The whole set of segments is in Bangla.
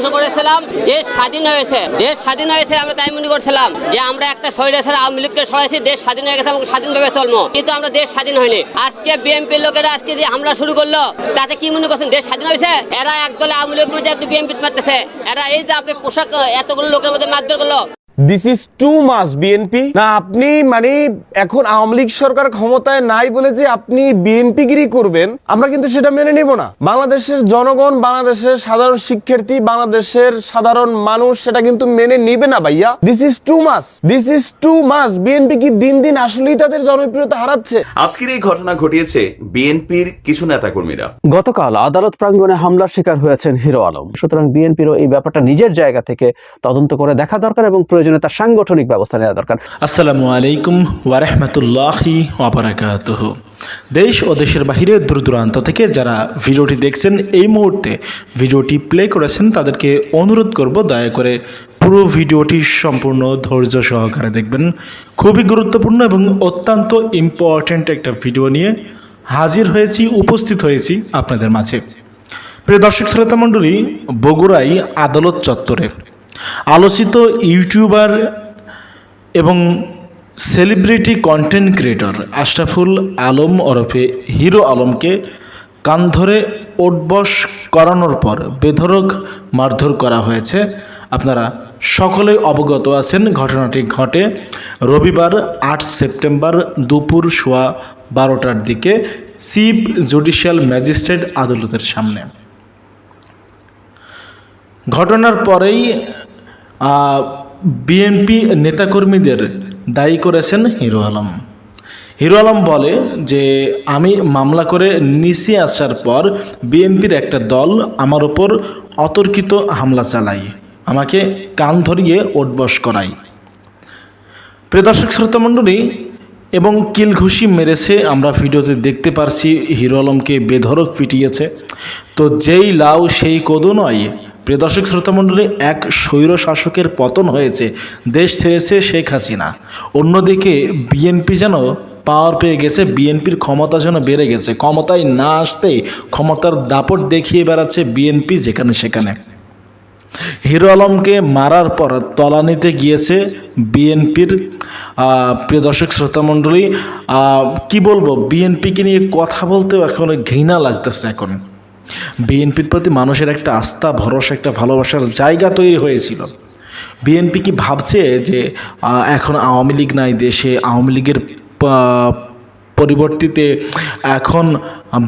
মনে করেছিলাম, দেশ স্বাধীন হয়েছে। দেশ স্বাধীন হয়েছে, আমরা তাই মনে করছিলাম যে আমরা একটা শহীদ আছে আওয়ামী লীগকে সরাইছি, দেশ স্বাধীন হয়ে গেছে এবং স্বাধীনভাবে চলবো। কিন্তু আমরা দেশ স্বাধীন হয়নি। আজকে বিএনপির লোকেরা আজকে যে হামলা শুরু করল, তাতে কি মনে করছেন, দেশ স্বাধীন হয়েছে? এরা একদলে আওয়ামী লীগের মধ্যে একটু বিএনপি মারতেছে। এরা এই যে আপনি পোশাক, এতগুলো লোকের মধ্যে মারধর করল। This is too much BNP না আপনি মানে এখন আওয়ামী লীগ সরকার ক্ষমতায় নাই বলে যে আপনি বিএনপি গিরি করবেন আমরা কিন্তু সেটা মেনে নিব না। বাংলাদেশের জনগণ বাংলাদেশের সাধারণ শিক্ষার্থী বাংলাদেশের সাধারণ মানুষ সেটা কিন্তু মেনে নিবে না ভাইয়া। This is too much this is too much BNP কি দিন দিন আসলেই তাদের জনপ্রিয়তা হারাচ্ছে? আজকের এই ঘটনা ঘটিয়েছে বিএনপির কিছু নেতাকর্মীরা। গতকাল আদালত প্রাঙ্গণে হামলার শিকার হয়েছেন হিরো আলম। সুতরাং বিএনপিরও এই ব্যাপারটা নিজের জায়গা থেকে তদন্ত করে দেখা দরকার এবং প্রয়োজনে তার সাংগঠনিক ব্যবস্থা নেওয়া দরকার। আসসালামু আলাইকুম ওয়ারহমতুল্লাহি ওবরাকাতুহ দেশ ও দেশের বাহিরে দূর দূরান্ত থেকে যারা ভিডিওটি দেখছেন, এই মুহূর্তে ভিডিওটি প্লে করেছেন, তাদেরকে অনুরোধ করব দয়া করে পুরো ভিডিওটি সম্পূর্ণ ধৈর্য সহকারে দেখবেন। খুবই গুরুত্বপূর্ণ এবং অত্যন্ত ইম্পর্ট্যান্ট একটা ভিডিও নিয়ে হাজির হয়েছি, উপস্থিত হয়েছি আপনাদের মাঝে। প্রিয় দর্শক শ্রোতা মণ্ডলী বগুড়াই আদালত চত্বরে আলোচিত ইউটিউবার এবং celebrity content creator Ashraful Alam ওরফে হিরো আলমকে কান ধরে ওটবস করানোর পর বেধরক মারধর করা হয়েছে। আপনারা সকলেই অবগত আছেন, ঘটনাটি ঘটে রবিবার আট সেপ্টেম্বর দুপুর সোয়া বারোটার দিকে চিফ জুডিশিয়াল ম্যাজিস্ট্রেট আদালতের সামনে। ঘটনার পরেই বিএনপি নেতাকর্মীদের দায়ী করেছেন হিরো আলম। হিরো আলম বলে যে, আমি মামলা করে নিচে আসার পর বিএনপির একটা দল আমার ওপর অতর্কিত হামলা চালায়। আমাকে কান ধরিয়ে ওটবস করায়। প্রিয় দর্শক শ্রোতামণ্ডলী এবং কিল ঘুষি মেরেছে, আমরা ভিডিওতে দেখতে পারছি হিরো আলমকে বেধরক পিটিয়েছে। তো যেই লাউ, সেই কদু নয় প্রিয় দর্শক, শ্রোতামণ্ডলী, এক স্বৈর শাসকের পতন হয়েছে। দেশ ছেড়েছে শেখ হাসিনা। অন্যদিকে বিএনপি যেন পাওয়ার পেয়ে গেছে, বিএনপির ক্ষমতা যেন বেড়ে গেছে। ক্ষমতায় না আসতেই ক্ষমতার দাপট দেখিয়ে বেড়াচ্ছে বিএনপি যেখানে সেখানে। হিরো আলমকে মারার পর তলানিতে গিয়েছে বিএনপির প্রিয় দর্শক, শ্রোতামণ্ডলী। কি বলব, বিএনপিকে নিয়ে কথা বলতেও এখন ঘৃণা লাগতেছে এখন। বিএনপির প্রতি মানুষের একটা আস্থা, ভরসা, একটা ভালোবাসার জায়গা তৈরি হয়েছিল। বিএনপি কি ভাবছে যে এখন আওয়ামী লীগ নাই, দেশে আওয়ামী লীগের পরিবর্তিতে এখন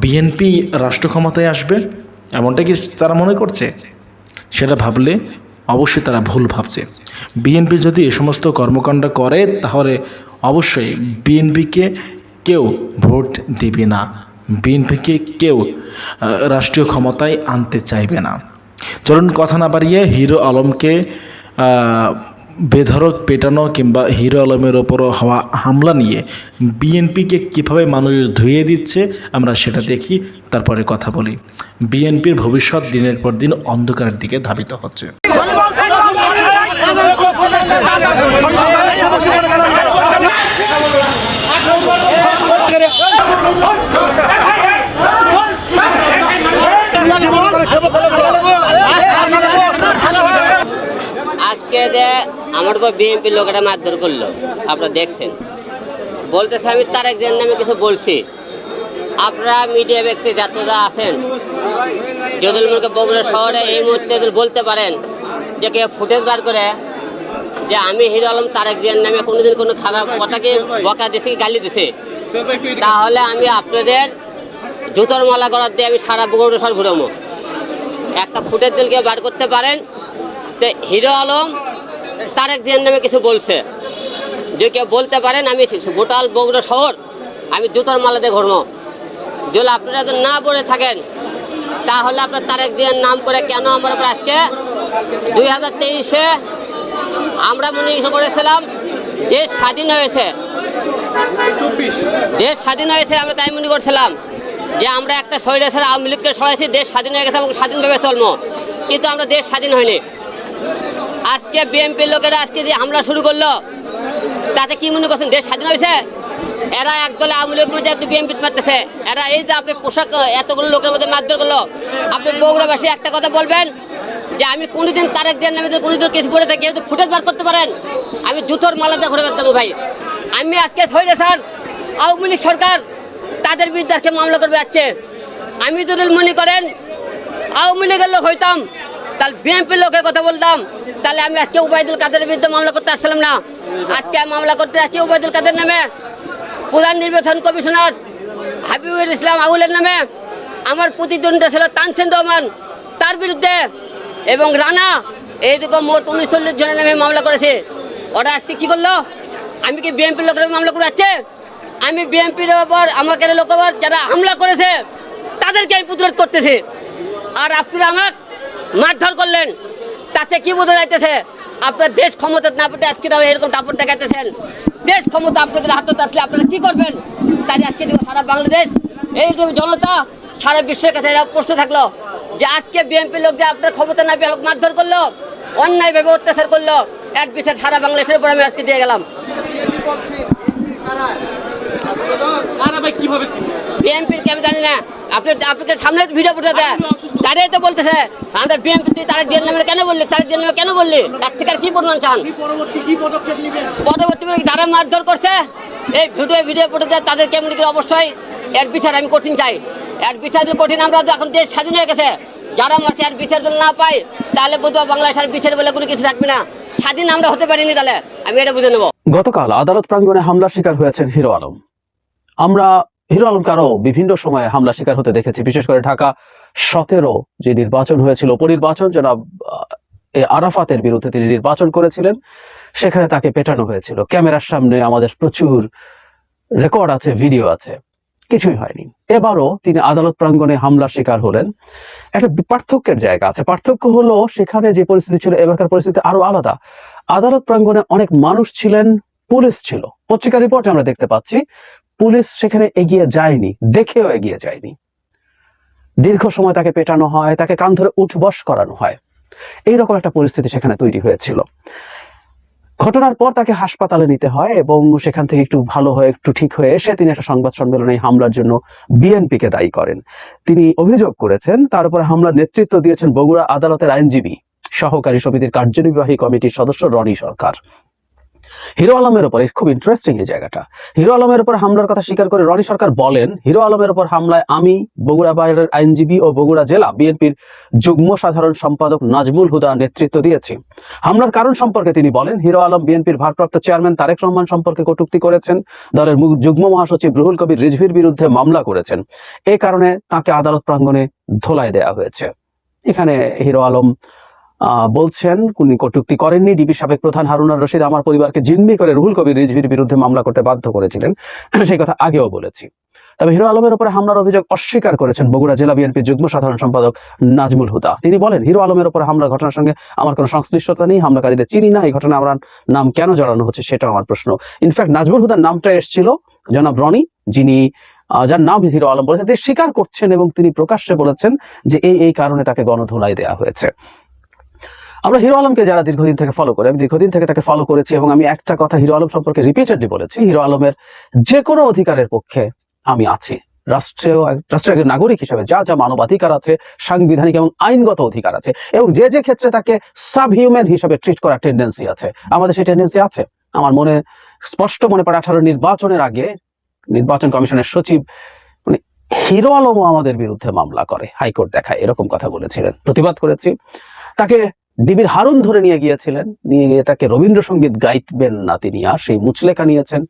বিএনপি রাষ্ট্র ক্ষমতায় আসবে? এমনটা কি তারা মনে করছে? সেটা ভাবলে অবশ্যই তারা ভুল ভাবছে। বিএনপি যদি এ সমস্ত কর্মকাণ্ড করে, তাহলে অবশ্যই বিএনপিকে কেউ ভোট দেবে না। বিএনপিকে কেউ রাষ্ট্রীয় ক্ষমতায় আনতে চাইবে না। চলুন কথা না বাড়িয়ে হিরো আলমকে বেধরক পেটানো কিংবা হিরো আলমের ওপর হওয়া হামলা নিয়ে বিএনপিকে কীভাবে মানুষ ধুয়ে দিচ্ছে, আমরা সেটা দেখি, তারপরে কথা বলি। বিএনপির ভবিষ্যৎ দিনের পর দিন অন্ধকারের দিকে ধাবিত হচ্ছে। আমার উপর বিএনপির লোকেরা মারধর করল। আপনারা দেখছেন। বলতেছে আমি তার একজন নামে কিছু বলছি। আপনারা মিডিয়া ব্যক্তি যাত্রীরা আছেন যদি মনে বগুড়া শহরে এই মুহূর্তে বলতে পারেন যে কেউ ফুটেজ বার করে যে আমি হিরো আলম তারেক জিয়ার নামে কোনোদিন কোনো খারাপ কথাকে বকা দিছি গালি দিছি তাহলে আমি আপনাদের জুতোর মালা গড়ার দিয়ে আমি সারা বগুড়া শহর ঘুরবো। একটা ফুটেজ দিলকে বার করতে পারেন। তো হিরো আলম তারেক জিয়ার নামে কিছু বলছে। যে কেউ বলতে পারেন, আমি গোটাল বগুড়া শহর, আমি জুতোর মালা দিয়ে ঘুরবো। যদি আপনারা যদি না বলে থাকেন, তাহলে আপনার তারেক জিয়ার নাম করে কেন আমরা আজকে দুই হাজার তেইশে আমরা মনে করেছিলাম দেশ স্বাধীন হয়েছে দেশ স্বাধীন হয়েছে, আমরা তাই মনে করছিলাম যে আমরা একটা শহীদ ছেড়ে আওয়ামী লীগকে সরাইছি, দেশ স্বাধীন হয়ে গেছে এবং স্বাধীনভাবে চলবো। কিন্তু আমরা দেশ স্বাধীন হয়নি। আজকে বিএনপির লোকেরা আজকে যে হামলা শুরু করল, তাতে কি মনে করছেন? দেশ স্বাধীন হয়েছে? এরা একদলে আওয়ামী লীগের মধ্যে একটু বিএনপি মারতেছে। এরা এই যে আপনি পোশাক এতগুলো লোকের মধ্যে মারধর করল, আপনি বগুড়াবাসী একটা কথা বলবেন যে আমি কোনোদিন তারেক নামে যদি কোনোদিন কিছু করে থাকি, কেউ ফুটেজ বার করতে পারেন, আমি জুতোর মালাতে ঘুরে বেড়াতাম ভাই। আমি আজকে হয়ে স্যার, আওয়ামী লীগ সরকার তাদের বিরুদ্ধে আজকে মামলা করবে যাচ্ছে আমি যদি মনে করেন, আওয়ামী লীগের লোক হইতাম, তাহলে বিএনপির লোকের কথা বলতাম। তাহলে আমি আজকে উবায়দুল কাদের বিরুদ্ধে মামলা করতে আসছিলাম না। আজকে মামলা করতে আসছি উবায়দুল কাদের নামে। প্রধান নির্বাচন কমিশনার হাবিবুল ইসলাম আউলের নামে। আমার প্রতিদ্বন্দ্বী ছিল তানসেন রহমান, তার বিরুদ্ধে। এবং রানা, এইরকম মোট উনচল্লিশ জনের নামে মামলা করেছে। ওরা আজকে কী করল? আমি কি বিএনপির লোকের মামলা করে আছে আমি বিএনপির ওপর আমাকে লোক ওপর যারা হামলা করেছে, তাদেরকে আমি প্রতিরোধ করতেছি। আর আপনারা আমার মারধর করলেন। তাতে কি বোঝা যাইতেছে? আপনার দেশ ক্ষমতা না পেতে আজকে তারা এরকম টাপট দেখাইতেছেন। দেশ ক্ষমতা আপনাদের হাতে আসলে আপনারা কি করবেন? তাই আজকে দেখো সারা বাংলাদেশ। এই যে জনতা সারা বিশ্বের কাছে এরা প্রশ্ন থাকল যে আজকে বিএনপি লোক যে আপনার ক্ষমতা না পেয়ে মারধর করল অন্যায়ভাবে অত্যাচার করল এক বিচার সারা বাংলাদেশের উপর আমি আজকে দিয়ে গেলাম। বিএনপির কে আমি জানি না। আপনি আপনাকে সামনে ভিডিও ফুটে দেয় তারাই তো বলতেছে আমাদের বিএনপি তারেক দিয়ে নামে কেন বললি? তারেক দিয়ে নামে কেন বললি? এক থেকে কি প্রমাণ চান? পরবর্তী যারা মারধর করছে? এই ভিডিও ভিডিও ফুটে দেয় তাদের কেমন অবশ্যই এর বিচার আমি কঠিন চাই। এর বিচার যদি কঠিন আমরা তো এখন দেশ স্বাধীন হয়ে গেছে। যারা মারছে এর বিচার যদি না পাই তাহলে বোধহয় বাংলাদেশ আর বিচার বলে কোনো কিছু থাকবে না। স্বাধীন আমরা হতে পারিনি তাহলে। আমি এটা বুঝে নেব। গতকাল আদালত প্রাঙ্গণে হামলার শিকার হয়েছেন হিরো আলম। আমরা হিরো আলমকে বিভিন্ন সময়ে হামলা শিকার হতে দেখেছি, বিশেষ করে ঢাকা সতেরো যে নির্বাচন হয়েছিল, উপনির্বাচন জনাব আরাফাতের বিরুদ্ধে তিনি নির্বাচন করেছিলেন, সেখানে তাকে পেটানো হয়েছিল। ক্যামেরার সামনে আমাদের প্রচুর রেকর্ড আছে, ভিডিও আছে, কিছুই হয়নি। এবারও তিনি আদালত প্রাঙ্গণে হামলার শিকার হলেন। একটা পার্থক্যের জায়গা আছে। পার্থক্য হলো সেখানে যে পরিস্থিতি ছিল, এবারকার পরিস্থিতি আরও আলাদা। আদালত প্রাঙ্গণে অনেক মানুষ ছিলেন, পুলিশ ছিল। পত্রিকা রিপোর্টে আমরা দেখতে পাচ্ছি পুলিশ সেখানে এগিয়ে যায়নি, দেখেও এগিয়ে যায়নি। দীর্ঘ সময় তাকে পেটানো হয়, তাকে কান ধরে উঠবস করানো হয়। এইরকম একটা পরিস্থিতি সেখানে তৈরি হয়েছিল। ঘটনার পর তাকে হাসপাতালে নিতে হয় এবং সেখান থেকে একটু ভালো হয়ে, একটু ঠিক হয়ে এসে তিনি একটা সংবাদ সম্মেলনে হামলার জন্য বিএনপিকে দায়ী করেন। তিনি অভিযোগ করেছেন, তার উপরে হামলার নেতৃত্ব দিয়েছেন বগুড়া আদালতের আইনজীবী, সহকারী সমিতির কার্যনির্বাহী কমিটির সদস্য রনি সরকার। হিরো আলমের উপরে খুব ইন্টারেস্টিং এই জায়গাটা। হিরো আলমের উপর হামলার কথা স্বীকার করে রনি সরকার বলেন, হিরো আলমের উপর হামলায় আমি, বগুড়া বাইরের আইনজীবী ও বগুড়া জেলা বিএনপির যুগ্ম সাধারণ সম্পাদক নাজমুল হুদা নেতৃত্ব দিয়েছি। হামলার কারণ সম্পর্কে তিনি বলেন, হিরো আলম বিএনপির ভারপ্রাপ্ত চেয়ারম্যান তারেক রহমান সম্পর্কে কটুক্তি করেছেন, দলের যুগ্ম মহাসচিব রুহুল কবির রিজভির বিরুদ্ধে মামলা করেছেন। এই কারণে তাকে আদালত প্রাঙ্গণে ধোলাই দেয়া হয়েছে। এখানে হিরো আলম বলছেন, উনি কটুক্তি করেননি। ডিবি সাবেক প্রধান হারুনার রশিদ, আমার পরিবারকে জিম্মি করে রুহুল কবির রিজভির বিরুদ্ধে মামলা করতে বাধ্য করেছিলেন। সেই কথা আগেও বলেছি। তবে হিরো আলমের উপরে হামলার অভিযোগ অস্বীকার করেছেন বগুড়া জেলা বিএনপির যুগ্ম সাধারণ সম্পাদক নাজমুল হুদা। তিনি বলেন, হিরো আলমের উপরে হামলার ঘটনার সঙ্গে আমার কোনো সংশ্লিষ্টতা নেই, হামলাকারীদের চিনি না, এই ঘটনা আমার নাম কেন জড়ানো হচ্ছে সেটাও আমার প্রশ্ন। ইনফ্যাক্ট নাজমুল হুদার নামটা এসেছিল জনাব রনি, যিনি যার নাম হিরো আলম বলেছেন। তিনি স্বীকার করছেন এবং তিনি প্রকাশ্যে বলেছেন যে এই এই কারণে তাকে গণধোলাই দেওয়া হয়েছে। আমরা হিরো আলমকে যারা দীর্ঘদিন থেকে ফলো করে, আমি দীর্ঘদিন থেকে তাকে ফলো করেছি এবং আমি একটা কথা হিরো আলম সম্পর্কে রিপিটেডলি বলেছি, হিরো আলমের যে কোনো অধিকারের পক্ষে আমি আছি। রাষ্ট্রীয় রাষ্ট্রের একজন নাগরিক হিসেবে যা যা মানবাধিকার আছে, সাংবিধানিক এবং আইনগত অধিকার আছে, এবং যে যে ক্ষেত্রে তাকে সাব হিউম্যান হিসেবে ট্রিট করার টেন্ডেন্সি আছে, আমাদের সেই টেন্ডেন্সি আছে। আমার মনে, স্পষ্ট মনে পড়ে আঠারো নির্বাচনের আগে নির্বাচন কমিশনের সচিব মানে হিরো আলমও আমাদের বিরুদ্ধে মামলা করে, হাইকোর্ট দেখায়, এরকম কথা বলেছিলেন, প্রতিবাদ করেছি। তাকে ডিবির হারুন ধরে নিয়ে গিয়েছিলেন। নিয়ে গিয়ে তাকে রবীন্দ্রসঙ্গীত গাইবেন না তিনি, আর সেই মুচলেখা নিয়েছেন।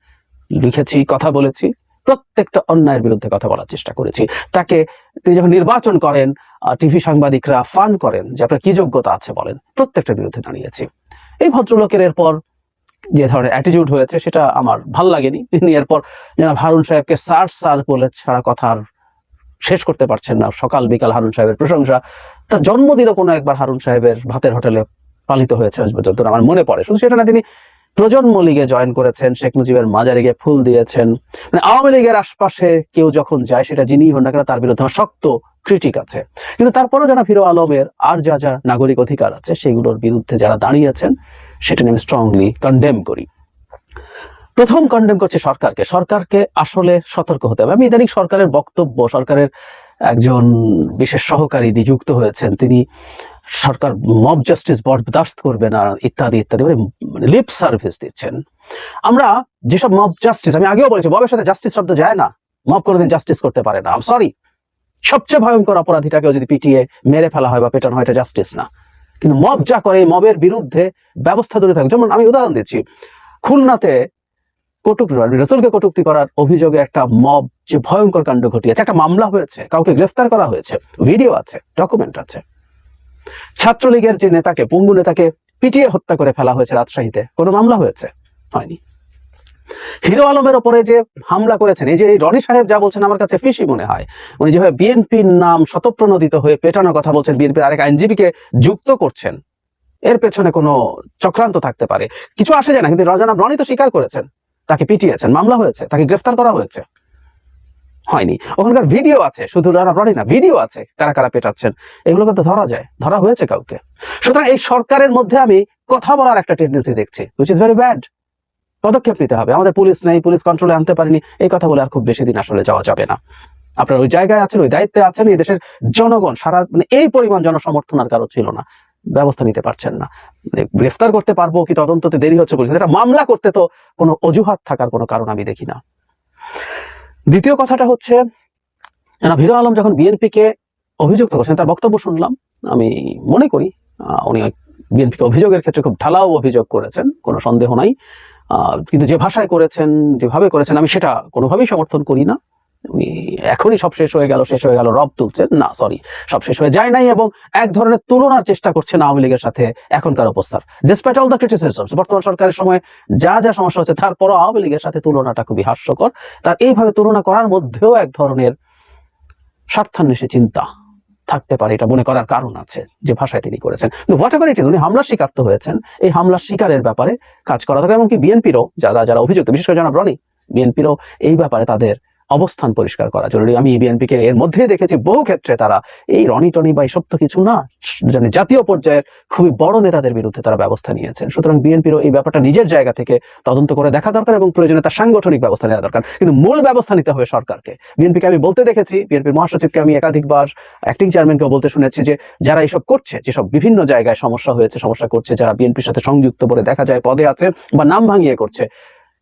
লিখেছি, কথা বলেছি, প্রত্যেকটা অন্যায়ের বিরুদ্ধে কথা বলার চেষ্টা করেছি। তাকে তিনি যখন নির্বাচন করেন টিভি সাংবাদিকরা ফান করেন যে আপনার কি যোগ্যতা আছে বলেন প্রত্যেকটা বিরুদ্ধে দাঁড়িয়েছি। এই ভদ্রলোকের এরপর যে ধরনের অ্যাটিটিউড হয়েছে, সেটা আমার ভালো লাগেনি। তিনি এরপর যেন হারুন সাহেবকে স্যার স্যার বলে ছাড়া কথা আর শেষ করতে পারছেন না। সকাল বিকাল হারুন সাহেবের প্রশংসা। তার জন্মদিনও কোনো একবার হারুন সাহেবের ভাতের হোটেলে পালিত হয়েছে পর্যন্ত, আমার মনে পড়ে। শুধু সেটা না, তিনি প্রজন্ম লীগে জয়েন করেছেন, শেখ মুজিবের মাজারে গিয়ে ফুল দিয়েছেন। মানে আওয়ামী লীগের আশপাশে কেউ যখন যায়, সেটা যিনি হন না কেন, তার বিরুদ্ধে আমার শক্ত ক্রিটিক আছে। কিন্তু তারপরেও যারা ফিরো আলমের আর যা যা নাগরিক অধিকার আছে, সেগুলোর বিরুদ্ধে যারা দাঁড়িয়েছেন সেটা নিয়ে আমি স্ট্রংলি কন্ডেম করি। প্রথম কন্ডেম করছে সরকারকে। সরকারকে আসলে সতর্ক হতে হবে। আমি ইদানিং সরকারের বক্তব্য, সরকারের একজন বিশেষ সহকারী নিযুক্ত হয়েছেন, তিনি সরকার মব জাস্টিস বরদাস্ত করবে না, ইত্যাদি ইত্যাদি মানে লিপ সার্ভিস দিচ্ছেন। আমরা যেসব মব জাস্টিস আমি আগেও বলেছি মবের সাথে জাস্টিস শব্দ যায় না। মব কোনোদিন জাস্টিস করতে পারে না। সরি সবচেয়ে ভয়ঙ্কর অপরাধীটাকেও যদি পিটিয়ে মেরে ফেলা হয় বা পেটানো হয়, এটা জাস্টিস না। কিন্তু মব যা করে মবের বিরুদ্ধে ব্যবস্থা দূরে থাকে যেমন আমি উদাহরণ দিচ্ছি, খুলনাতে রসুলকে কটুক্তি করার অভিযোগে একটা মব যে ভয়ঙ্কর কাণ্ড ঘটিয়েছে, একটা মামলা হয়েছে, কাউকে গ্রেফতার করা হয়েছে ভিডিও আছে ডকুমেন্ট আছে। ছাত্রলীগের যে নেতাকে পঙ্গু নেতাকে পিটিয়ে হত্যা করে ফেলা হয়েছে রাজশাহীতে, কোনো মামলা হয়েছে? হয়নি। হিরো আলমের ওপরে যে হামলা করেছেন, এই যে এই রনি সাহেব যা বলছেন আমার কাছে ফিসি মনে হয়, উনি যেভাবে বিএনপির নাম শতপ্রণোদিত হয়ে পেটানোর কথা বলছেন, বিএনপির আরেক আইনজীবীকে যুক্ত করছেন, এর পেছনে কোনো চক্রান্ত থাকতে পারে। কিছু আসে যায় না, কিন্তু রজনাব রনি তো স্বীকার করেছেন। তাকে পিটিয়েছেন, মামলা হয়েছে, তাকে গ্রেফতার করা হয়েছে। হয়নি। ওখানকার ভিডিও আছে, শুধু না, ভিডিও আছে কারা কারা পেটাচ্ছেন। এগুলোকে তো ধরা যায়, ধরা হয়েছে কাউকে। সুতরাং এই সরকারের মধ্যে আমি কথা বলার একটা টেন্ডেন্সি দেখছি উইচ ইজ ভেরি ব্যাড পদক্ষেপ নিতে হবে। আমাদের পুলিশ নেই, পুলিশ কন্ট্রোলে আনতে পারেনি। এই কথা বলে আর খুব বেশি দিন আসলে যাওয়া যাবে না। আপনার ওই জায়গায় আছেন, ওই দায়িত্বে আছেন, এই দেশের জনগণ, সারা মানে এই পরিমাণ জনসমর্থন আর কারও ছিল না। ব্যবস্থা নিতে পারছেন না। মানে গ্রেফতার করতে পারব কি তদন্ততে দেরি হচ্ছে বলছেন। এটা মামলা করতে তো কোনো অজুহাত থাকার কোনো কারণ আমি দেখি না। দ্বিতীয় কথাটা হচ্ছে হিরো আলম যখন বিএনপি কে অভিযুক্ত করছেন, তার বক্তব্য শুনলাম। আমি মনে করি উনি বিএনপিকে অভিযোগের ক্ষেত্রে খুব ঢালাও অভিযোগ করেছেন, কোনো সন্দেহ নাই। কিন্তু যে ভাষায় করেছেন, যেভাবে করেছেন, আমি সেটা কোনোভাবেই সমর্থন করি না। এখনই সব শেষ হয়ে গেল, শেষ হয়ে গেল, রব তুলছেন না সরি সব শেষ হয়ে যায় নাই এবং এক ধরনের তুলনার চেষ্টা করছেন আওয়ামী লীগের সাথে এখনকার অবস্থার। ডিসপাইট অল দ্য ক্রিটিসিজমস বর্তমান সরকারের সময় যা যা সমস্যা হচ্ছে, তারপরও আওয়ামী লীগের সাথে তুলনাটা খুবই হাস্যকর। তার এইভাবে তুলনা করার মধ্যেও এক ধরনের স্বার্থান্বেষী চিন্তা থাকতে পারে, এটা মনে করার কারণ আছে যে ভাষায় তিনি করেছেন। হোয়াট এভার ইট ইজ উনি হামলার শিকার তো হয়েছেন, এই হামলার শিকারের ব্যাপারে কাজ করা দরকার এমনকি বিএনপিরও যারা যারা অভিযুক্ত, বিশেষ করে জনাব রনি বিএনপিরও এই ব্যাপারে তাদের অবস্থান পরিষ্কার করা জরুরি। আমি বিএনপিকে এর মধ্যে দেখেছি, বহু ক্ষেত্রে তারা এই রনি টনি বা এসব তো কিছু না জানি জাতীয় পর্যায়ের খুবই বড় নেতাদের বিরুদ্ধে তারা ব্যবস্থা নিয়েছেন। সুতরাং বিএনপিরও এই ব্যাপারটা নিজের জায়গা থেকে তদন্ত করে দেখা দরকার এবং প্রয়োজনে তার সাংগঠনিক ব্যবস্থা নেওয়া দরকার। কিন্তু মূল ব্যবস্থা নিতে হবে সরকারকে। বিএনপিকে আমি বলতে দেখেছি বিএনপির মহাসচিবকে আমি একাধিকবার অ্যাক্টিং চেয়ারম্যানকেও বলতে শুনেছি যে যারা এসব করছে, যেসব বিভিন্ন জায়গায় সমস্যা হয়েছে, সমস্যা করছে, যারা বিএনপির সাথে সংযুক্ত বলে দেখা যায়, পদে আছে বা নাম ভাঙিয়ে করছে,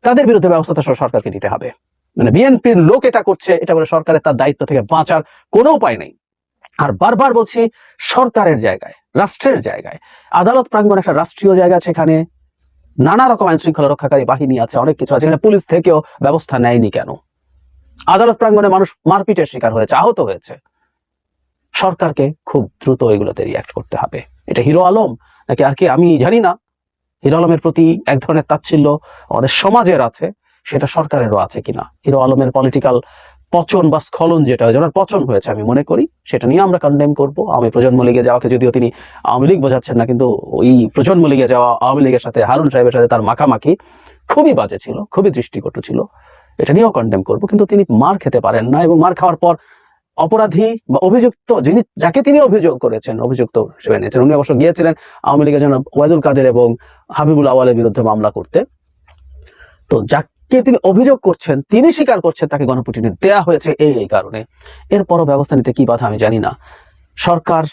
তাদের বিরুদ্ধে ব্যবস্থা সরকারকে নিতে হবে। মানে বিএনপির লোক এটা করছে, এটা বলে সরকারের তার দায়িত্ব থেকে বাঁচার কোনো উপায় নেই। আর বারবার বলছি, সরকারের জায়গায়, রাষ্ট্রের জায়গায়, আদালত প্রাঙ্গণ একটা রাষ্ট্রীয় জায়গা সেখানে নানা রকম আইন শৃঙ্খলা রক্ষাকারী বাহিনী আছে, অনেক কিছু আছে, এখানে পুলিশ থেকেও ব্যবস্থা নেয়নি কেন? আদালত প্রাঙ্গণে মানুষ মারপিটের শিকার হয়েছে, আহত হয়েছে। সরকারকে খুব দ্রুত এগুলোতে রিয়াক্ট করতে হবে। এটা হিরো আলম, নাকি আর কি আমি জানি না। হিরো আলমের প্রতি এক ধরনের তাচ্ছিল্য আমাদের সমাজের আছে। সেটা সরকারেরও আছে কিনা? হিরো আলমের পলিটিক্যাল পচন বা স্খলন যেটা ওনার পচন হয়েছে, আমি মনে করি। সেটা নিয়ে আমরা কন্ডেম করব। আমি প্রজন্ম লীগে যাওয়াকে যদিও তিনি আওয়ামী লীগ বোঝাচ্ছেন না, কিন্তু ওই প্রজন্ম লীগে যাওয়া আওয়ামী লীগের সাথে হারুন সাহেবের সাথে তার মাখামাখি খুবই বাজে ছিল, খুবই দৃষ্টিকটু ছিল। এটা নিয়েও কন্ডেম করব, কিন্তু তিনি মার খেতে পারেন না এবং মার খাওয়ার পর অপরাধী বা অভিযুক্ত যিনি, যাকে তিনি অভিযোগ করেছেন, অভিযুক্ত হিসেবে নিয়েছেন উনি অবশ্য গিয়েছিলেন আওয়ামী লীগের জন্য ওয়াইদুল কাদের এবং হাবিবুল আওয়ালের বিরুদ্ধে মামলা করতে। তো যাকে তিনি অভিযোগ করছেন, তিনি স্বীকার করছেন তাকে গণপিটুনি দেয়া হয়েছে এই এই কারণে। এরপরও ব্যবস্থা নিতে কি বাধা আমি জানি না। সরকার,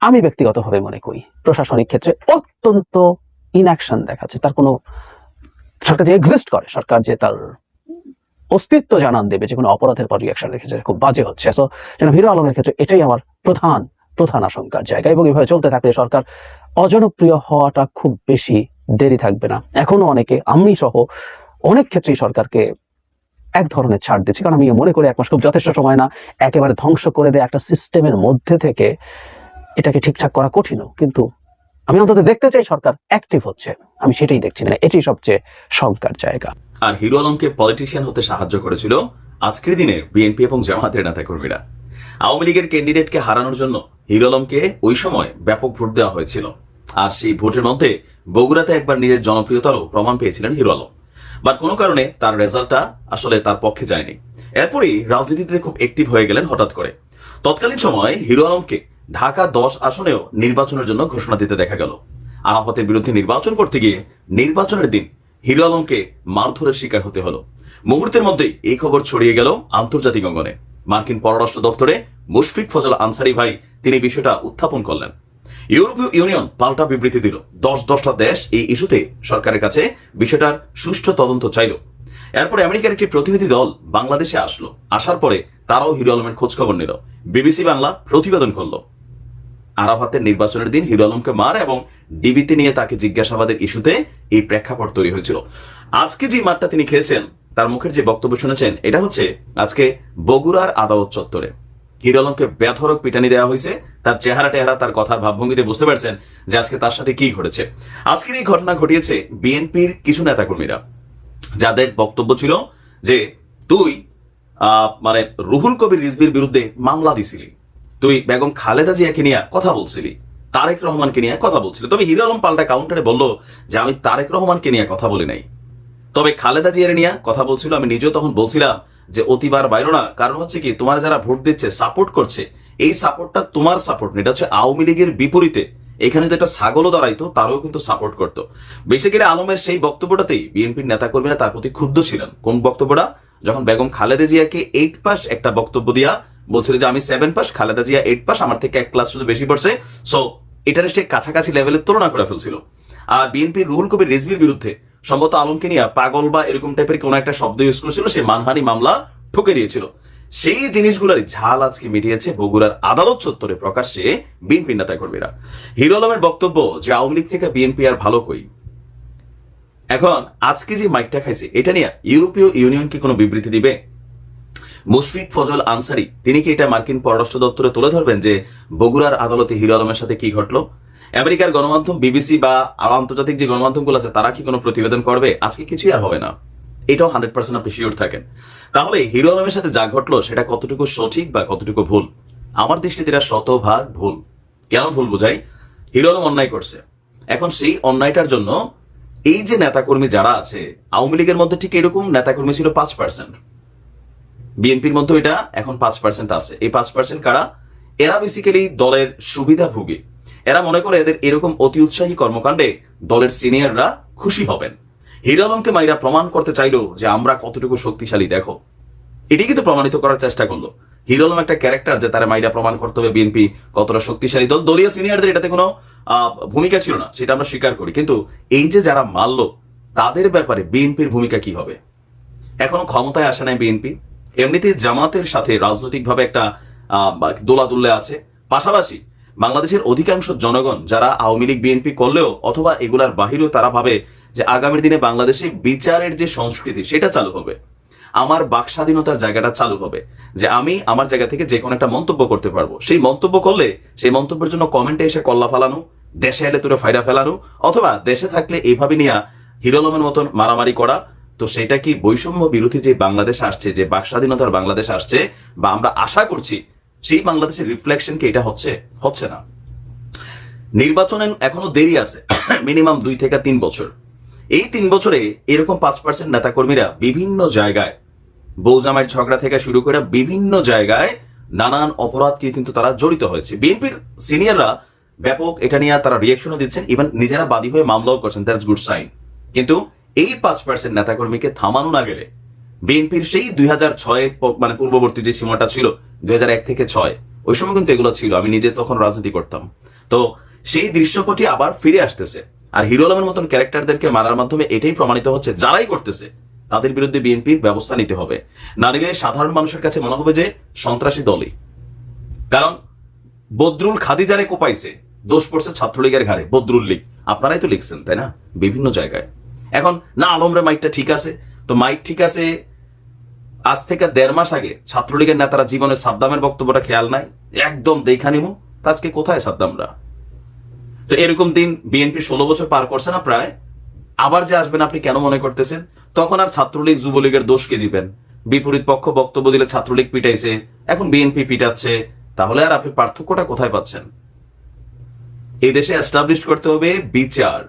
আমি ব্যক্তিগতভাবে মনে করি, প্রশাসনিক ক্ষেত্রে অত্যন্ত ইনঅ্যাকশন দেখাচ্ছে। তার কোনো, সরকার যে এক্সিস্ট করে, সরকার যে তার অস্তিত্ব জানান দেবে, যে কোনো অপরাধের পর রিয়াকশন রেখেছে খুব বাজে হচ্ছে। সো যেন হিরো আলমের ক্ষেত্রে এটাই আমার প্রধান প্রধান আশঙ্কার জায়গা। এবং এভাবে চলতে থাকলে সরকার অজনপ্রিয় হওয়াটা খুব বেশি দেরি থাকবে না। এখনও অনেকে, আমি সহ অনেক ক্ষেত্রেই সরকারকে এক ধরনের ছাড় দিচ্ছে। কারণ আমি মনে করি এক মাস খুব যথেষ্ট সময় না। একেবারে ধ্বংস করে দেয় একটা সিস্টেমের মধ্যে থেকে এটাকে ঠিকঠাক করা কঠিন। কিন্তু আমি অন্তত দেখতে চাই সরকার অ্যাক্টিভ হচ্ছে। আমি সেটাই দেখছি না। এটাই সবচেয়ে শঙ্কার জায়গা। আর হিরো আলমকে পলিটিশিয়ান হতে সাহায্য করেছিল আজকের দিনের বিএনপি এবং জামাতের নেতাকর্মীরা। আওয়ামী লীগের ক্যান্ডিডেটকে হারানোর জন্য হিরো আলমকে ওই সময় ব্যাপক ভোট দেওয়া হয়েছিল। আর সেই ভোটের মধ্যে বগুড়াতে একবার নিজের জনপ্রিয়তারও প্রমাণ পেয়েছিলেন হিরো আলম। বাট কোনো কারণে তার রেজাল্টটা আসলে তার পক্ষে যায়নি। এরপরই রাজনীতিতে খুব অ্যাক্টিভ হয়ে গেলেন হঠাৎ করে। তৎকালীন সময় হিরো আলমকে ঢাকা দশ আসনেও নির্বাচনের জন্য ঘোষণা দিতে দেখা গেল। আরাফাতের বিরুদ্ধে নির্বাচন করতে গিয়ে নির্বাচনের দিন হিরো আলমকে মারধরের শিকার হতে হলো। মুহূর্তের মধ্যেই এই খবর ছড়িয়ে গেল আন্তর্জাতিক অঙ্গনে। মার্কিন পররাষ্ট্র দপ্তরে মুশফিক ফজল আনসারি ভাই তিনি বিষয়টা উত্থাপন করলেন। ইউরোপীয় ইউনিয়ন পাল্টা বিবৃতি দিল। দশ দশটা দেশ এই ইস্যুতে সরকারের কাছে বিষয়টার সুষ্ঠু তদন্ত চাইল। এরপরে আমেরিকার একটি প্রতিনিধি দল বাংলাদেশে আসলো। আসার পরে তারাও হিরো আলমের খোঁজ খবর নিল। বিবিসি বাংলা প্রতিবেদন করল। আরাফাতের নির্বাচনের দিন হিরো আলমকে মার এবং ডিবিতে নিয়ে তাকে জিজ্ঞাসাবাদের ইস্যুতে এই প্রেক্ষাপট তৈরি হয়েছিল। আজকে যে মারটা তিনি খেয়েছেন, তার মুখের যে বক্তব্য শুনেছেন, এটা হচ্ছে আজকে বগুড়ার আদালত চত্বরে। হিরো আলমকে বেধরক পিটানি দেওয়া হয়েছে। তার চেহারা টেহারা, তার কথার ভাবভঙ্গিতে বুঝতে পারছেন যে আজকে তার সাথে কি ঘটেছে। আজকের এই ঘটনা ঘটিয়েছে বিএনপির কিছু নেতাকর্মীরা, যাদের বক্তব্য ছিল যে, তুই মানে রুহুল কবির রিজবির বিরুদ্ধে মামলা দিছিলি। তুই বেগম খালেদা জিয়াকে নিয়ে কথা বলছিলি, তারেক রহমানকে নিয়ে কথা বলছিল। তবে হিরো আলম পাল্টা কাউন্টারে বলল যে, আমি তারেক রহমানকে নিয়ে কথা বলি নাই। তবে খালেদা জিয়ার নিয়ে কথা বলছিল, আমি নিজেও তখন বলছিলাম যে, অতিবার বাইরো না। কারণ হচ্ছে কি, তোমার যারা ভোট দিচ্ছে সাপোর্ট করছে এই সাপোর্টটা তোমার সাপোর্ট না, এটা হচ্ছে আওয়ামী লীগের বিপরীতে। এখানে তো একটা ছাগলও দাঁড়াইতো, তারও কিন্তু সাপোর্ট করতো। বেসিক্যালি আলমের সেই বক্তব্যটাতেই বিএনপির নেতাকর্মীরা তার প্রতি ক্ষুব্ধ ছিলেন। কোন বক্তব্যটা? যখন বেগম খালেদা জিয়াকে এইট পাস একটা বক্তব্য দিয়া বলছিল যে, আমি seven pass Khaleda Zia eight pass আমার থেকে এক ক্লাস শুধু বেশি পড়ছে। সো এটার সে কাছাকাছি লেভেলের তুলনা করে ফেলছিল। আর বিএনপির রুহুল কবির রিজবির বিরুদ্ধে সম্ভবত আলমকে নিয়ে পাগল বা এরকম টাইপের কোন একটা শব্দ ইউজ করেছিল, সে মানহানি মামলা ঠুকে দিয়েছিল। সেই জিনিসগুলোর ঝাল আজকে মিটিয়েছে বগুড়ার আদালত চত্বরে প্রকাশ্যে বিএনপি নেতা কর্মীরা হিরো আলমের বক্তব্য যে আওয়ামী লীগ থেকে বিএনপি আর ভালো কই? এখন আজকে যে মাইকটা খাইছে, এটা নিয়ে ইউরোপীয় ইউনিয়ন কি কোনো বিবৃতি দিবে? মুশফিক ফজল আনসারি, তিনি কি এটা মার্কিন পররাষ্ট্র দপ্তরে তুলে ধরবেন যে বগুড়ার আদালতে হিরো আলমের সাথে কি ঘটলো? আমেরিকার গণমাধ্যম, বিবিসি বা আরও আন্তর্জাতিক যে গণমাধ্যমগুলো আছে, তারা কি কোনো প্রতিবেদন করবে? আজকে কিছুই আর হবে না। এটাও হান্ড্রেড পার্সেন্ট আপনি শিওর থাকেন। তাহলে হিরো আলমের সাথে যা ঘটলো, সেটা কতটুকু সঠিক বা কতটুকু ভুল? আমার দৃষ্টিতে এটা শতভাগ ভুল। কেন ভুল বোঝাই? হিরো আলম অন্যায় করছে। এখন সেই অন্যায়টার জন্য এই যে নেতাকর্মী যারা আছে, আওয়ামী লীগের মধ্যে ঠিক এরকম নেতাকর্মী ছিল পাঁচ পার্সেন্ট বিএনপির মধ্যে এটা এখন পাঁচ পার্সেন্ট আছে। এই পাঁচ পার্সেন্ট কারা? এরা বেসিক্যালি দলের সুবিধা সুবিধাভোগী। এরা মনে করে এদের এরকম অতি উৎসাহী কর্মকাণ্ডে দলের সিনিয়ররা খুশি হবেন। হিরো আলমকে মাইরা প্রমাণ করতে চাইলো যে আমরা কতটুকু শক্তিশালী, দেখো। এটি কিন্তু প্রমাণিত করার চেষ্টা করল। হিরো আলম একটা ক্যারেক্টার যে তারা মাইরা প্রমাণ করতে হবে বিএনপি কতটা শক্তিশালী দল। দলীয় সিনিয়রদের এটাতে কোনো ভূমিকা ছিল না, সেটা আমরা স্বীকার করি। কিন্তু এই যে যারা মারলো, তাদের ব্যাপারে বিএনপির ভূমিকা কি হবে? এখনও ক্ষমতায় আসে নাই বিএনপি। এমনিতে জামাতের সাথে রাজনৈতিকভাবে একটা দোলাদুল্লে আছে। পাশাপাশি বাংলাদেশের অধিকাংশ জনগণ যারা আওয়ামী লীগ, বিএনপি করলেও অথবা এগুলার বাহিরেও তারা ভাবে যে আগামী দিনে বাংলাদেশে বিচারের যে সংস্কৃতি, সেটা চালু হবে। আমার বাক স্বাধীনতার জায়গাটা চালু হবে। যে আমি আমার জায়গা থেকে যে কোনো একটা মন্তব্য করতে পারব। সেই মন্তব্য করলে, সেই মন্তব্যের জন্য কমেন্টে এসে কল্লা ফেলানো, দেশে এলে তুলে ফায়দা ফেলানো, অথবা দেশে থাকলে এইভাবে নিয়ে হিরোলমের মতন মারামারি করা, তো সেটা কি বৈষম্য বিরোধী যে বাংলাদেশ আসছে, যে বাক স্বাধীনতার বাংলাদেশ আসছে, বা আমরা আশা করছি, সেই বাংলাদেশের রিফ্লেকশন কি এটা হচ্ছে? হচ্ছে না। নির্বাচনে এখনও দেরি আছে। মিনিমাম দুই থেকে তিন বছর। এই তিন বছরে এরকম পাঁচ পার্সেন্ট নেতাকর্মীরা বিভিন্ন জায়গায় বৌজামাইয়ের ঝগড়া থেকে শুরু করে বিভিন্ন জায়গায় নানান অপরাধকে কিন্তু তারা জড়িত হয়েছে। বিএনপির সিনিয়ররা ব্যাপক এটা নিয়ে তারা রিয়েকশনও দিচ্ছেন। ইভেন নিজেরা বাদী হয়ে মামলাও করছেন। দ্যাটস গুড সাইন কিন্তু এই পাঁচ পার্সেন্ট নেতাকর্মীকে থামানো না গেলে বিএনপির সেই দুই হাজার ছয় মানে পূর্ববর্তী যে সীমাটা ছিল, দুই হাজার এক থেকে ছয়, ওই সময় কিন্তু এগুলো ছিল। আমি নিজে তখন রাজনীতি করতাম। তো সেই দৃশ্যপটি আবার ফিরে আসতেছে। আর হিরো আলমের মতন ক্যারেক্টারদেরকে মারার মাধ্যমে এটাই প্রমাণিত হচ্ছে, যারাই করতেছে, তাদের বিরুদ্ধে বিএনপির ব্যবস্থা নিতে হবে। না নিলে সাধারণ মানুষের কাছে মনে হবে যে সন্ত্রাসী দলই। কারণ বদরুল খাদিজারে কোপাইছে, দোষ পড়ছে ছাত্রলীগের ঘাড়ে, বদরুল লীগ। আপনারাই তো লিখছেন, তাই না? বিভিন্ন জায়গায়। এখন, না, আলমরে মাইকটা ঠিক আছে, তো মাইক ঠিক আছে, আজ থেকে দেড় মাস আগে ছাত্রলীগের নেতারা জীবনের সাদ্দামের বক্তব্যটা খেয়াল নাই, একদম দেখা তা আজকে কোথায় সাদ্দামরা? তো এরকম দিন বিএনপি ষোলো বছর পার করছে না প্রায়। আবার যে আসবেন আপনি কেন মনে করতেছেন? তখন আর ছাত্রলীগ, যুবলীগের দোষকে দিবেন? বিপরীত পক্ষ বক্তব্য দিলে ছাত্রলীগ পিটাইছে, এখন বিএনপি পিটাচ্ছে, তাহলে আর আপনি পার্থক্যটা কোথায় পাচ্ছেন? এই দেশে এস্টাবলিশ করতে হবে বিচার।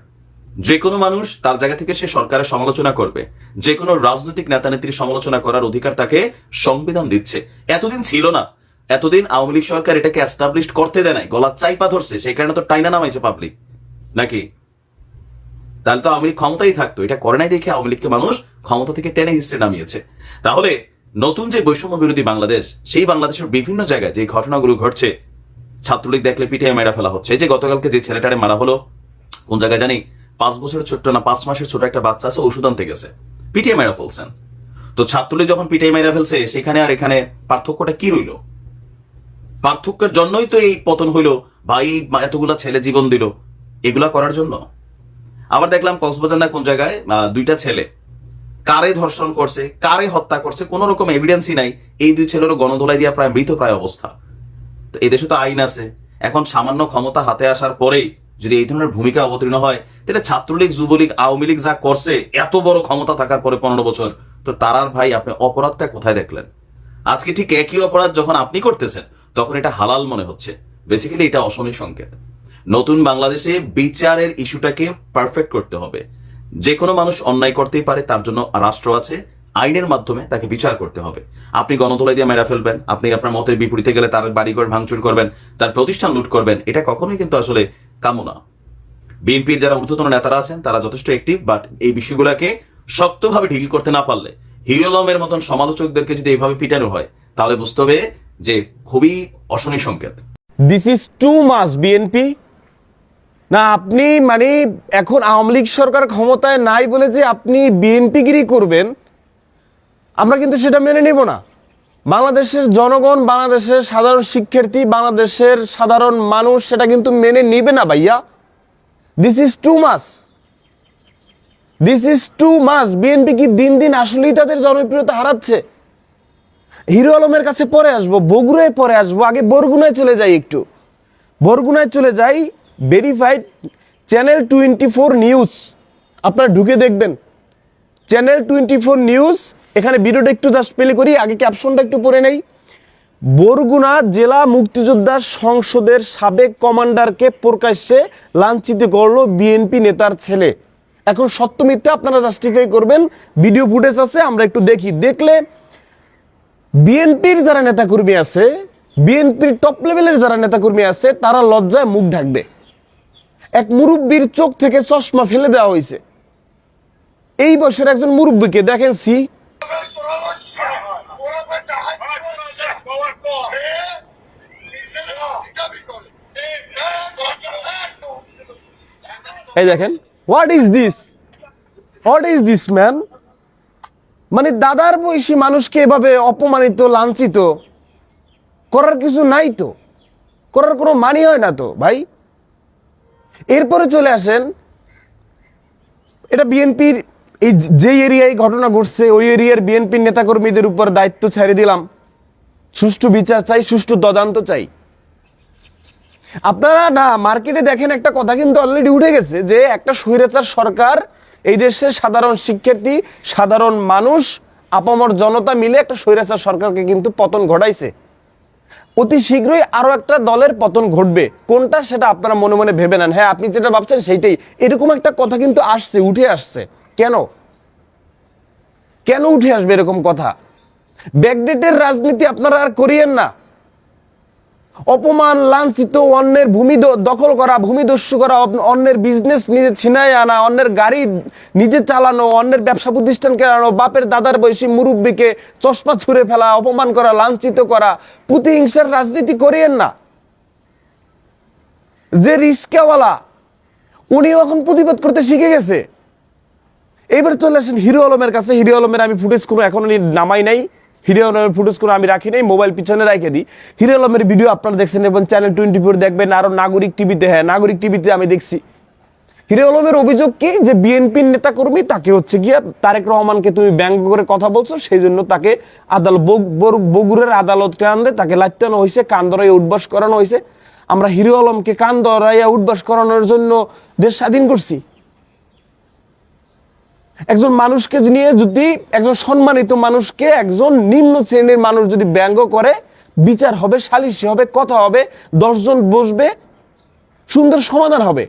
যে কোনো মানুষ তার জায়গা থেকে সে সরকারের সমালোচনা করবে। যে কোনো রাজনৈতিক নেতা নেত্রীর সমালোচনা করার অধিকার তাকে সংবিধান দিচ্ছে। এতদিন ছিল না। এতদিন আওয়ামী লীগ সরকার এটাকে এস্টাবলিশ করতে দেয় নাই, গলা চাইপা ধরছে, সেই কারণে তো টাইনা নামাইছে পাবলিক নাকি? তাহলে তো আওয়ামী লীগ ক্ষমতাই থাকতো, এটা করে নাই দেখে আওয়ামী লীগকে মানুষ ক্ষমতা থেকে টেনে হিস্ট্রে নামিয়েছে। তাহলে নতুন যে বৈষম্য বিরোধী বাংলাদেশ, সেই বাংলাদেশের বিভিন্ন জায়গায় যে ঘটনাগুলো ঘটছে, ছাত্রলীগ দেখলে পিটিয়ে মেরা ফেলা হচ্ছে। এই যে গতকালকে যে ছেলেটারে মারা হলো, কোন জায়গায় জানি, পাঁচ বছরের ছোট্ট না, পাঁচ মাসের ছোট একটা বাচ্চা আছে, ওষুধ আনতে গেছে। পিটিয়ে মেরা ফেলছেন। তো ছাত্রলীগ যখন পিটিয়ে মেরা ফেলছে, সেখানে আর এখানে পার্থক্যটা কি রইল? পার্থক্যের জন্যই তো এই পতন হইল বা এই এতগুলা ছেলে জীবন দিল। এগুলা করার জন্য। আবার দেখলাম কক্সবাজার না কোন জায়গায় দুইটা ছেলে। কারে ধর্ষণ করছে, কারে হত্যা করছে, কোন রকম এভিডেন্সই নাই। এই দুই ছেলেরও গণধোলাই দিয়া প্রায় মৃত প্রায় অবস্থা। তো এদেশে তো আইন আছে। এখন সামান্য ক্ষমতা হাতে আসার পরেই যদি এই ধরনের ভূমিকা অবতীর্ণ হয়, তাহলে ছাত্রলীগ, যুবলীগ, আওয়ামী লীগ যা করছে, এত বড় ক্ষমতা থাকার পরে পনেরো বছর, তো তারার ভাই আপনি অপরাধটা কোথায় দেখলেন? আজকে ঠিক একই অপরাধ যখন আপনি করতেছেন তখন এটা হালাল মনে হচ্ছে। বেসিক্যালি এটা অশনি সংকেত। নতুন বাংলাদেশে বিচারের ইস্যুটাকে পারফেক্ট করতে হবে। যে কোনো মানুষ অন্যায় করতেই পারে, তার জন্য রাষ্ট্র আছে, আইনের মাধ্যমে তাকে বিচার করতে হবে। আপনি গণতলায় দিয়ে মেরা ফেলবেন, আপনি আপনার মতের বিপরীতে গেলে তার বাড়িঘর ভাঙচুর করবেন, তার প্রতিষ্ঠান লুট করবেন, এটা কখনোই কিন্তু আসলে কামনা বিএনপির যারা ঊর্ধ্বতন নেতারা আছেন, তারা যথেষ্ট অ্যাক্টিভ বাট এই বিষয়গুলোকে শক্তভাবে ঢিল করতে না পারলে, হিরোলমের মতন সমালোচকদেরকে যদি এইভাবে পিটানো হয়, তাহলে বুঝতে হবে যে খুবই অশনি সংকেত। This is too much BNP না, আপনি মানে এখন আওয়ামী লীগ সরকার ক্ষমতায় নাই বলে যে আপনি বিএনপিগিরি করবেন, আমরা কিন্তু সেটা মেনে নেব না। বাংলাদেশের জনগণ, বাংলাদেশের সাধারণ শিক্ষার্থী, বাংলাদেশের সাধারণ মানুষ সেটা কিন্তু মেনে নিবে না ভাইয়া। This is too much this is too much BNP কি দিন দিন আসলেই তাদের জনপ্রিয়তা হারাচ্ছে? হিরো আলমের কাছে পরে আসব, বগুড়ায় পরে আসব, আগে বরগুনায় চলে যাই একটু। বরগুনায় চলে যাই verified channel twenty four news আপনারা ঢুকে দেখবেন। চ্যানেল টোয়েন্টি ফোর নিউজ এখানে ভিডিওটা একটু জাস্ট প্লে করি, আগে ক্যাপশনটা একটু পড়ে নেই। বরগুনা জেলা মুক্তিযোদ্ধা সংসদের সাবেক কমান্ডারকে প্রকাশ্যে লাঞ্ছিত করল বিএনপি নেতার ছেলে। এখন সত্য মিথ্যা আপনারা জাস্টিফাই করবেন ভিডিও ফুটেজ আছে, আমরা একটু দেখি। দেখলে বিএনপির যারা নেতাকর্মী আছে, বিএনপির টপ লেভেলের যারা নেতাকর্মী আছে, তারা লজ্জায় মুখ ঢাকবে। এক মুরব্বীর চোখ থেকে চশমা ফেলে দেওয়া হয়েছে। এই বছর একজন মুরব্বীকে দেখেন সি। এই দেখেন what is this what is this man মানে দাদার বয়সী মানুষকে এভাবে অপমানিত, লাঞ্ছিত করার কিছু নাই তো। করার কোনো মানি হয় না তো, ভাই। এরপরে চলে আসেন, এটা বিএনপির এই যে এরিয়ায় ঘটনা ঘটছে, ওই এরিয়ার বিএনপির নেতাকর্মীদের উপর দায়িত্ব ছেড়ে দিলাম। সুষ্ঠু বিচার চাই, সুষ্ঠু তদন্ত চাই। আপনারা না মার্কেটে দেখেন একটা কথা কিন্তু অলরেডি উঠে গেছে যে একটা স্বৈরাচার সরকার এই দেশের সাধারণ শিক্ষার্থী, সাধারণ মানুষ, আপামর জনতা মিলে একটা স্বৈরাচার সরকারকে কিন্তু পতন ঘটাইছে। অতি শীঘ্রই আরও একটা দলের পতন ঘটবে। কোনটা সেটা আপনারা মনে মনে ভেবে নেন। হ্যাঁ আপনি যেটা ভাবছেন সেইটাই। এরকম একটা কথা কিন্তু আসছে, উঠে আসছে। কেন? কেন উঠে আসবে এরকম কথা? ব্যাকডেটের রাজনীতি আপনারা আর করিয়েন না। অপমান, লাঞ্ছিত, অন্যের ভূমি দখল করা, ভূমি দস্যু করা অন্যের বিজনেস নিজে ছিনায় আনা, অন্যের গাড়ি নিজে চালানো, অন্যের ব্যবসা প্রতিষ্ঠান কেনানো, বাপের দাদার বয়সী মুরব্বীকে চশমা ছুঁড়ে ফেলা, অপমান করা, লাঞ্ছিত করা, প্রতিহিংসার রাজনীতি করিয়েন না। যে রিস্কাওয়ালা, উনিও এখন প্রতিবাদ করতে শিখে গেছে। এবার চলে আসেন হিরো আলমের কাছে। হিরো আলমের আমি ফুটেজ কোনো এখনও নামাই নাই। হিরো আলমের ফুটেজ কোনো আমি রাখি নাই মোবাইল পিছনে রেখে দিই। হিরো আলমের ভিডিও আপনারা দেখছেন এবং চ্যানেল টোয়েন্টি ফোর দেখবেন, আরও নাগরিক টিভিতে হ্যাঁ নাগরিক টিভিতে আমি দেখছি। হিরো আলমের অভিযোগ কি? যে বিএনপির নেতা কর্মী, তাকে হচ্ছে গিয়া তারেক রহমানকে তুমি ব্যঙ্গ করে কথা বলছো, সেই জন্য তাকে আদালত বগুড়ের আদালত কান্দে তাকে লাইতানো হয়েছে কান ধরাইয়া উঠবাস করানো হয়েছে আমরা হিরো আলমকে কান ধরাইয়া উঠবাস করানোর জন্য দেশ স্বাধীন করছি। একজন মানুষকে নিয়ে যদি একজন সম্মানিত মানুষকে একজন নিম্ন শ্রেণির মানুষ যদি ব্যঙ্গ করে, বিচার হবে, সালিশি হবে, কথা হবে, দশজন বসবে, সুন্দর সমাধান হবে।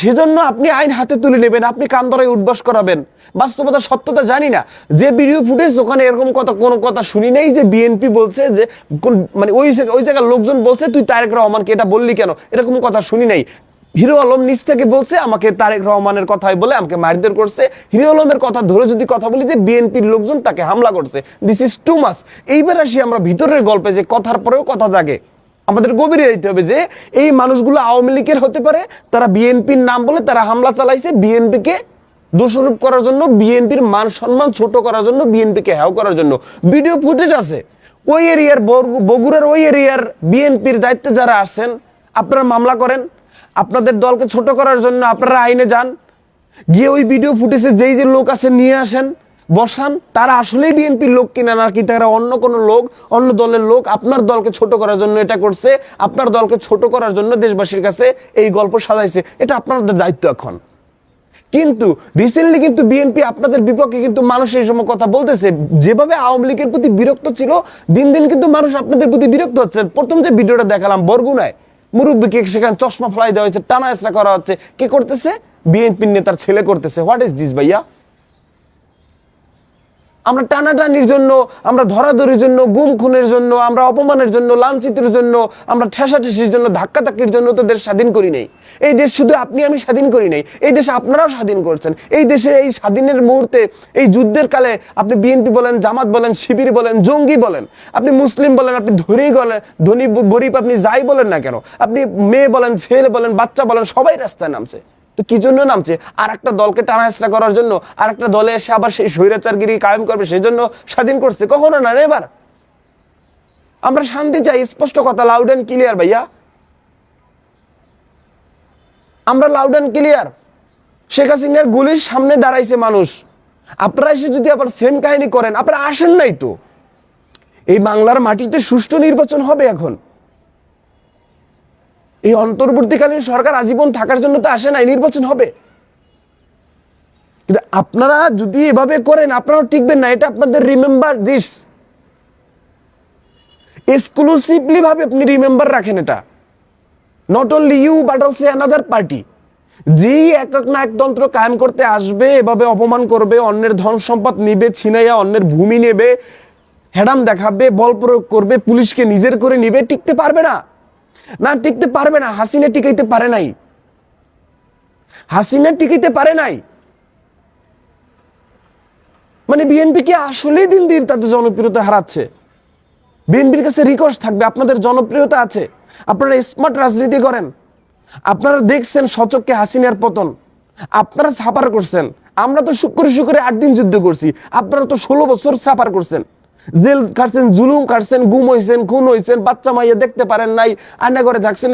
সেজন্য আপনি আইন হাতে তুলে নেবেন, আপনি কান্দরায় উদ্বাস করাবেন। বাস্তবতা, সত্যতা জানি না। যে ভিডিও ফুটেজ ওখানে এরকম কথা, কোনো কথা শুনি নাই যে বিএনপি বলছে যে মানে ওই ওই জায়গার লোকজন বলছে, তুই তারেক রহমানকে এটা বললি কেন? এরকম কথা শুনি নাই। হিরো আলম নিচ থেকে বলছে, আমাকে তারেক রহমানের কথাই বলে, আমাকে মারধর করছে। হিরো আলমের কথা ধরে যদি কথা বলি যে, বিএনপির লোকজন তাকে হামলা করছে। দিস ইজ টু মাস এইবার আসি আমরা ভিতরের গল্পে যে, কথার পরেও কথা থাকে আমাদের গভীরে যেতে হবে যে, এই মানুষগুলো আওয়ামী লীগের হতে পারে, তারা বিএনপির নাম বলে তারা হামলা চালাইছে, বিএনপিকে দোষারোপ করার জন্য, বিএনপির মান সম্মান ছোট করার জন্য, বিএনপিকে হ্যাও করার জন্য। ভিডিও ফুটেজ আছে। ওই এরিয়ার বগুড়ার ওই এরিয়ার বিএনপির দায়িত্বে যারা আছেন আপনারা মামলা করেন। আপনাদের দলকে ছোট করার জন্য আপনারা আইনে যান। গিয়ে ওই ভিডিও ফুটেজে যেই যে লোক আছে নিয়ে আসেন, বসান, তারা আসলেই বিএনপির লোক কিনা নাকি তারা অন্য কোনো লোক, অন্য দলের লোক আপনার দলকে ছোট করার জন্য এটা করছে, আপনার দলকে ছোট করার জন্য দেশবাসীর কাছে এই গল্প সাজাইছে। এটা আপনাদের দায়িত্ব এখন। কিন্তু রিসেন্টলি কিন্তু বিএনপি আপনাদের বিপক্ষে কিন্তু মানুষ এই সময় কথা বলতেছে, যেভাবে আওয়ামী লীগের প্রতি বিরক্ত ছিল, দিন দিন কিন্তু মানুষ আপনাদের প্রতি বিরক্ত হচ্ছে। প্রথম যে ভিডিওটা দেখালাম, বরগুনায় মুরব্বীকে সেখানে চশমা ফেলাই দেওয়া হয়েছে, টানা করা হচ্ছে। কে করতেছে? বিএনপির নেতার ছেলে করতেছে। হোয়াট ইজ দিস ভাইয়া? আমরা টানাটানির জন্য, আমরা ধরাধরির জন্য, গুম খুনের জন্য, আমরা অপমানের জন্য, লাঞ্ছিতের জন্য, আমরা ঠেসাঠেসির জন্য, ধাক্কাধাক্কির জন্য তো দেশ স্বাধীন করি নাই। এই দেশ শুধু আপনি, আমি স্বাধীন করি নাই। এই দেশ আপনারাও স্বাধীন করছেন। এই দেশে এই স্বাধীনের মুহূর্তে, এই যুদ্ধের কালে আপনি বিএনপি বলেন, জামাত বলেন, শিবির বলেন, জঙ্গি বলেন, আপনি মুসলিম বলেন, আপনি ধনী বলেন ধনী, গরিব আপনি যাই বলেন না কেন, আপনি মেয়ে বলেন, ছেলে বলেন, বাচ্চা বলেন, সবাই রাস্তায় নামছে। তো কি জন্য নামছে? আর একটা দলকে টানা হেঁচড়া করার জন্য আর একটা দলে এসে আবার সেই স্বৈরাচারগিরি কায়েম করবে সেই জন্য স্বাধীন করছে। কখনো না এবার? আমরা শান্তি চাই, স্পষ্ট কথা লাউড অ্যান্ড ক্লিয়ার ভাইয়া। আমরা লাউড অ্যান্ড ক্লিয়ার শেখ হাসিনার গুলির সামনে দাঁড়াইছে মানুষ। আপনারা এসে যদি আবার সেম কাহিনী করেন, আপনারা আসেন নাই তো। এই বাংলার মাটিতে সুষ্ঠু নির্বাচন হবে এখন। এই অন্তর্বর্তীকালীন সরকার আজীবন থাকার জন্য তো আসে নাই, নির্বাচন হবে। কিন্তু আপনারা যদি এভাবে করেন, আপনারাও টিকবেন না, এটা আপনাদের রিমেম্বার দিস এক্সক্লুসিভলি ভাবে আপনি রিমেম্বার রাখেন এটা। Not only you but also another party যেই এক এক না একতন্ত্র কায়েম করতে আসবে, এভাবে অপমান করবে, অন্যের ধন সম্পদ নিবে, ছিনাইয়া অন্যের ভূমি নেবে, হেডাম দেখাবে, বল প্রয়োগ করবে, পুলিশকে নিজের করে নিবে, টিকতে পারবে না। না টিকতে পারবে না, হাসিনা টিকাইতে পারে নাই। হাসিনা টিকাইতে পারে নাই। মানে বিএনপি কি আসলেই দিন দিন তাদের জনপ্রিয়তা হারাচ্ছে? বিএনপির কাছে রিকোয়েস্ট থাকবে, আপনাদের জনপ্রিয়তা আছে। আপনারা স্মার্ট রাজনীতি করেন। আপনারা দেখছেন সচককে হাসিনার পতন। আপনারা সাফার করছেন। আমরা তো শুক্রে শুক্রে আট দিন যুদ্ধ করছি। আপনারা তো ষোলো বছর সাফার করছেন। জেল কাটছেন, জুলুম কাটছেন, গুম হয়েছেন খুন হয়েছেন বাচ্চা মাইয়া দেখতে পারেন নাই, আয়না করে থাকছেন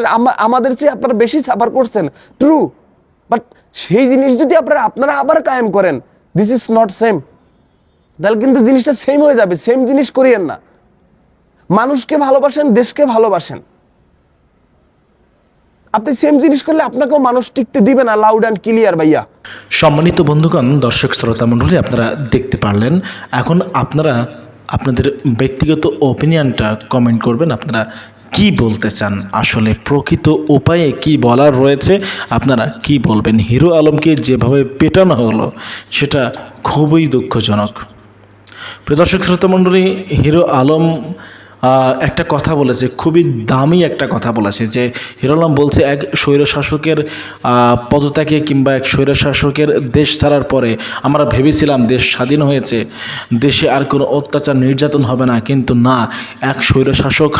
আমাদের চেয়ে আপনারা বেশি সাফার করছেন। ট্রু বাট সেই জিনিস যদি আপনারা আপনারা আবার কায়েম করেন দিস ইজ নট সেম তাহলে কিন্তু জিনিসটা সেম হয়ে যাবে সেম জিনিস করিয়েন না। মানুষকে ভালোবাসেন, দেশকে ভালোবাসেন। আপনি সেম জিনিস করলে আপনাকেও মানুষ টিকতে দিবে না লাউড অ্যান্ড ক্লিয়ার ভাইয়া। সম্মানিত বন্ধুগণ, দর্শক, শ্রোতা মণ্ডলী, আপনারা দেখতে পারলেন, এখন আপনারা আপনাদের ব্যক্তিগত ওপিনিয়নটা কমেন্ট করবেন, আপনারা কি বলতে চান, আসলে প্রকৃত উপায়ে কি বলার রয়েছে, আপনারা কি বলবেন? হিরো আলমকে যেভাবে পেটানো হলো, সেটা খুবই দুঃখজনক। প্রদর্শক শ্রোতা মণ্ডলী, হিরো আলম একটা কথা বলেছে, খুবই দামি একটা কথা বলেছে যে হিরো আলম বলছে, এক স্বৈরশাসকের পদত্যাগে কিংবা এক স্বৈরশাসকের দেশ ছাড়ার পরে আমরা ভেবেছিলাম দেশ স্বাধীন হয়েছে, দেশে আর কোনো অত্যাচার নির্যাতন হবে না, কিন্তু না, এক স্বৈরশাসক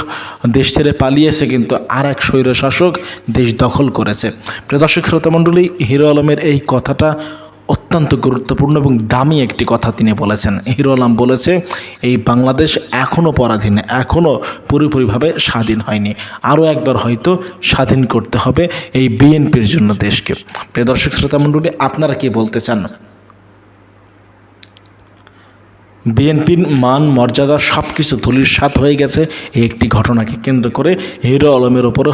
দেশ ছেড়ে পালিয়েছে, কিন্তু আর এক স্বৈরশাসক দেশ দখল করেছে। প্রিয় দর্শক শ্রোতা মণ্ডলী হিরো আলমের এই কথাটা অত্যন্ত গুরুত্বপূর্ণ এবং দামি একটি কথা তিনি বলেছেন। হিরো আলম বলেছে, এই বাংলাদেশ এখনও পরাধীন এখনও পুরোপুরিভাবে স্বাধীন হয়নি। আরও একবার হয়তো স্বাধীন করতে হবে এই বিএনপির জন্য দেশকে। প্রিয় দর্শক, শ্রোতা মণ্ডলী, আপনারা কি বলতে চান? বিএনপির মান, মর্যাদা সব কিছু ধুলির সাত হয়ে গেছে। এই একটি ঘটনাকে কেন্দ্র করে হিরো আলমের ওপরে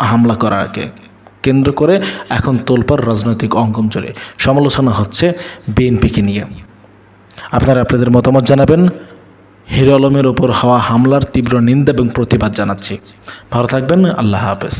হামলা করাকে কেন্দ্র করে এখন তোলপার রাজনৈতিক অঙ্গন চলে। সমালোচনা হচ্ছে বিএনপিকে নিয়ে। আপনারা আপনাদের মতামত জানাবেন। হিরো আলমের ওপর হওয়া হামলার তীব্র নিন্দা এবং প্রতিবাদ জানাচ্ছি। ভালো থাকবেন, আল্লাহ হাফেজ।